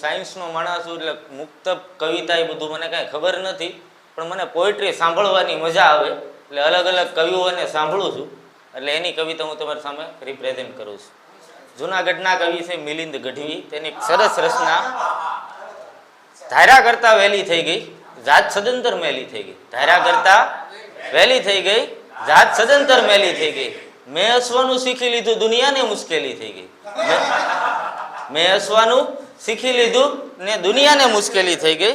સાયન્સનો માણસ છું એટલે મુક્ત કવિતા એ બધું મને કાંઈ ખબર નથી. પણ મને પોએટ્રી સાંભળવાની મજા આવે. એટલે અલગ અલગ કવિઓને સાંભળું છું. એટલે એની કવિતા હું તમારી સામે રિપ્રેઝેન્ટ કરું છું. જૂનાગઢના કવિ છે મિલિંદ ગઢવી. તેની સરસ રચના ધારા કરતા વહેલી થઈ ગઈ, જાત સદંતર મેલી થઈ ગઈ. ધારા કરતા વહેલી થઈ ગઈ, જાત સદંતર મેલી થઈ ગઈ. મેં હસવાનું શીખી લીધું, દુનિયાને મુશ્કેલી થઈ ગઈ. મેં- હસવાનું શીખી લીધું ને દુનિયાને મુશ્કેલી થઈ ગઈ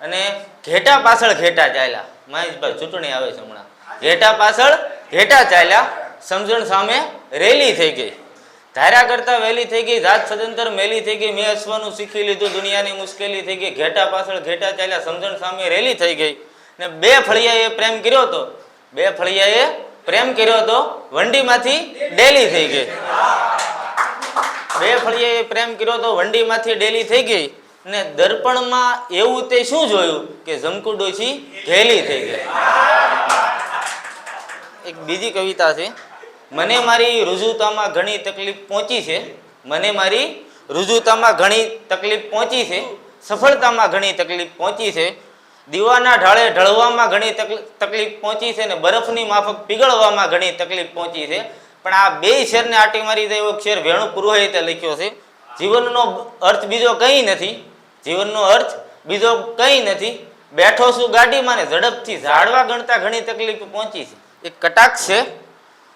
અને ઘેટા પાછળ ઘેટા ચાલ્યા. મહેશભાઈ, ચૂંટણી આવે છે હમણાં. ઘેટા પાછળ ઘેટા ચાલ્યા. સમજણ સામે રેલી થઈ ગઈ. ધાર્યા કરતા વહેલી થઈ ગઈ, જાત સદંતર મેલી થઈ ગઈ, મેં હસવાનું શીખી લીધું, દુનિયાની મુશ્કેલી થઈ ગઈ, ઘેટા પાછળ ઘેટા ચાલ્યા, સમજણ સામે રેલી થઈ ગઈ. ને બે ફળિયાએ પ્રેમ કર્યો હતો બે ફળિયાએ પ્રેમ કર્યો હતો વંડીમાંથી ડેલી થઈ ગઈ. બે ફળીએ પ્રેમ કર્યો તો વંડીમાંથી ડેલી થઈ ગઈ ને દર્પણમાં એવું તે શું જોયું કે જમકુ ડોશી ઢેલી થઈ ગઈ? એક બીજી કવિતા છે. મને મારી રુજુતામાં ઘણી તકલીફ પહોંચી છે. મને મારી રુજુતામાં ઘણી તકલીફ પહોંચી છે. સફળતામાં ઘણી તકલીફ પહોંચી છે. દીવાના ઢાળે ઢળવામાં ઘણી તકલીફ પહોંચી છે ને બરફની માફક પીગળવામાં ઘણી તકલીફ પહોંચી છે. પણ આ બે શેરને આટી મારી દે એવો શેર વેણુ પુરોહિતે લખ્યો છે. જીવનનો અર્થ બીજો કંઈ નથી. જીવનનો અર્થ બીજો કંઈ નથી. બેઠો છું ગાડીમાં ને ઝડપથી ઝાડવા ગણતા ઘણી તકલીફ પહોંચી છે. એક કટાક્ષ છે.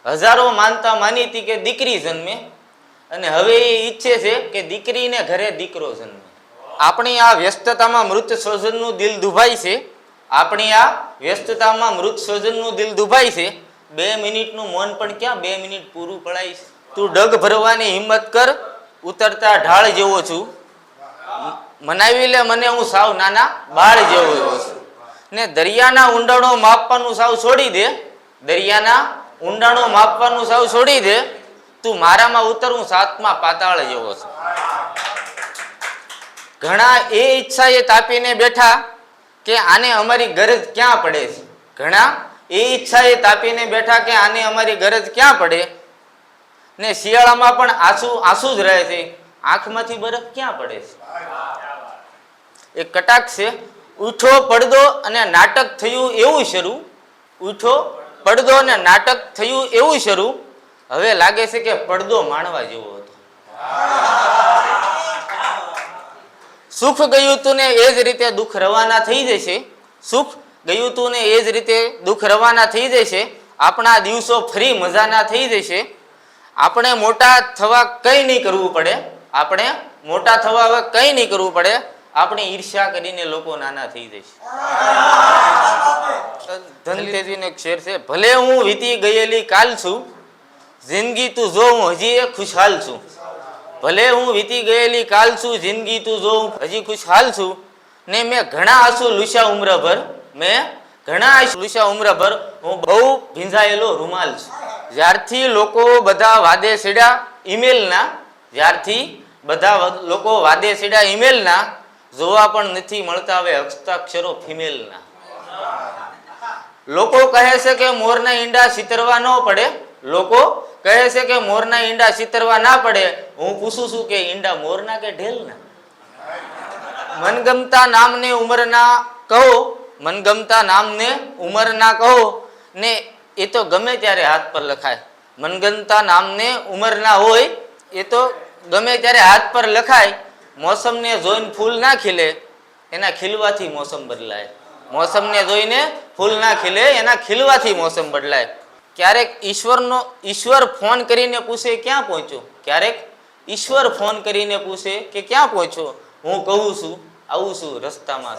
હજારો માનતા માની હતી કે દીકરી જન્મે. અને હવે એ ઈચ્છે છે કે દીકરીને ઘરે દીકરો જન્મે. આપણી આ વ્યસ્તતામાં મૃત સ્વજનનું દિલ દુભાય છે. આપણી આ વ્યસ્તતામાં મૃત સ્વજનનું દિલ દુભાય છે. બે મિનિટનું મૌન પણ ક્યાં? બે મિનિટ પૂરું પડાય. તું ડગ ભરવાની હિંમત કર. ઉતરતા ઢાળ જેવો છું. મનાવી લે મને હું સાવ નાના બાળ જેવો છું. ને દરિયાના ઊંડાણો માપવાનું સાવ છોડી દે. દરિયાના ઊંડાણો માપવાનું સાવ છોડી દે. તું મારામાં ઉતર સાતમા પાતાળ જેવો છું. ઘણા એ ઈચ્છા એ તાપીને બેઠા કે આને અમારી ગરજ ક્યાં પડે છે? ઘણા એ ઈચ્છા એ તાપીને બેઠા કે આની અમારી ગરજ ક્યાં પડે? ને શિયાળામાં પણ આંસુ આંસુ જ રહે છે. આંખમાંથી બરફ ક્યાં પડે છે? એ કટાક્ષ છે. ઉઠો, પડદો અને નાટક થયું એવું શરૂ. ઉઠો, પડદો અને નાટક થયું એવું શરૂ. હવે લાગે છે કે પડદો માણવા જેવો હતો. સુખ ગયું તું ને એ જ રીતે દુઃખ રવાના થઈ જશે. સુખ ગયું તું ને એ જ રીતે દુઃખ રવાના થઈ જશે આપણા દિવસો ફરી મજાના થઈ જશે. આપણે મોટા થવા કંઈ નહીં કરવું પડે. આપણે મોટા થવા હવે કંઈ નહીં કરવું પડે. આપણે ઈર્ષ્યા કરીને લોકો નાના થઈ જશે. ધનતેજીનો એક શેર છે ભલે હું વીતી ગયેલી કાલ છું જિંદગી તું જો હું હજી એ ખુશહાલ છું. ભલે હું વીતી ગયેલી કાલ છું જિંદગી તું જો હું હજી ખુશહાલ છું. ને મેં ઘણા આંસુ લુસ્યા ઉમ્રભર. મેં ઘણા લૂસ્યા હું બહુ ભીંજાયેલો રૂમાલ છું. જ્યારથી લોકો બધા વાદે સીડા ઈમેલના, જ્યારથી બધા લોકો વાદે સીડા ઈમેલના જોવા પણ નથી મળતા હવે હસ્તાક્ષરો ફિમેલના. લોકો કહે છે કે મોરના ઈંડા સિતરવા ન પડે. લોકો કહે છે કે મોરના ઈંડા સિતરવા ના પડે. હું પૂછું છું કે ઈંડા મોરના કે ઢેલના? મનગમતા નામને ઉંમરના કહો. મનગમતા નામને ઉંમરના કહો. ને એ તો ગમે ત્યારે હાથ પર લખાય. મનગમતા નામને ઉંમરના હોય, એ તો ગમે ત્યારે હાથ પર લખાય. મોસમને જોઈને ફૂલ ના ખીલે, એના ખીલવાથી મોસમ બદલાય. મોસમને જોઈને ફૂલ ના ખીલે, એના ખીલવાથી મોસમ બદલાય. ક્યારેક ઈશ્વરનો, ઈશ્વર ફોન કરીને પૂછે, ક્યાં પહોંચ્યો? ક્યારેક ઈશ્વર ફોન કરીને પૂછે કે, ક્યાં પહોંચ્યો? હું કહું છું આવું છું રસ્તામાં.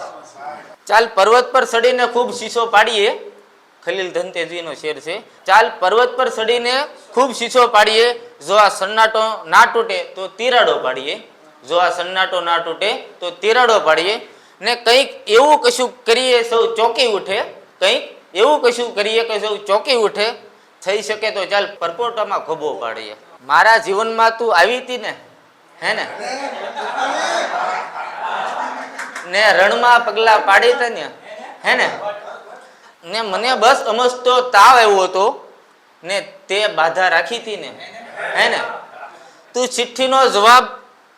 ચાલ પર્વત પર ચડીને ખૂબ શીશો પાડીએ. ખલીલ ધનતેજીનો શેર છે. ચાલ પર્વત પર ચડીને ખૂબ શીશો પાડીએ. જો આ સન્નાટો ના તૂટે તો તિરાડો પાડીએ. જો આ સન્નાટો ના તૂટે તો તિરાડો પાડીએ. ને કંઈક એવું કશું કરીએ સૌ ચોંકી ઉઠે. કંઈક એવું કશું કરીએ કે સૌ ચોંકી ઉઠે. થઈ શકે તો ચાલ પરપોટામાં ખભો પાડીએ. મારા જીવનમાં તું આવી હતી ને? હે ને? ને રણમાં પગલા પાડી હતા ને, હે ને? ને મને બસ અમસ્તો તાવ આવ્યો હતો ને તે બાધા રાખી હતી ને, હે ને? તું ચિઠ્ઠીનો જવાબ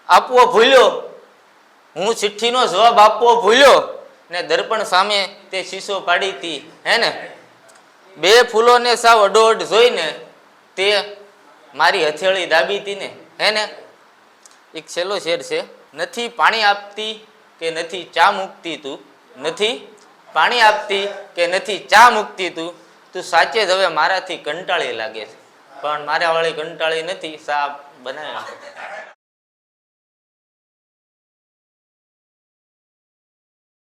આપવો ભૂલ્યો? હું ચિઠ્ઠીનો જવાબ આપવો ભૂલ્યો? ને દર્પણ સામે તે શીશો પાડી હતી, હે ને? બે ફૂલોને સાવ અડોઅડ જોઈને તે મારી હથેળી દાબી હતી ને, હે ને? એક છેલ્લો શેર છે, નથી પાણી આપતી કે નથી ચા મૂકતી તું? નથી? પાણી આપતી કે નથી ચા મૂકતી તું? તું સાચે જ હવે મારાથી કંટાળી લાગે છે. પણ મારા વાળી કંટાળી નથી સા બનાવી નાખો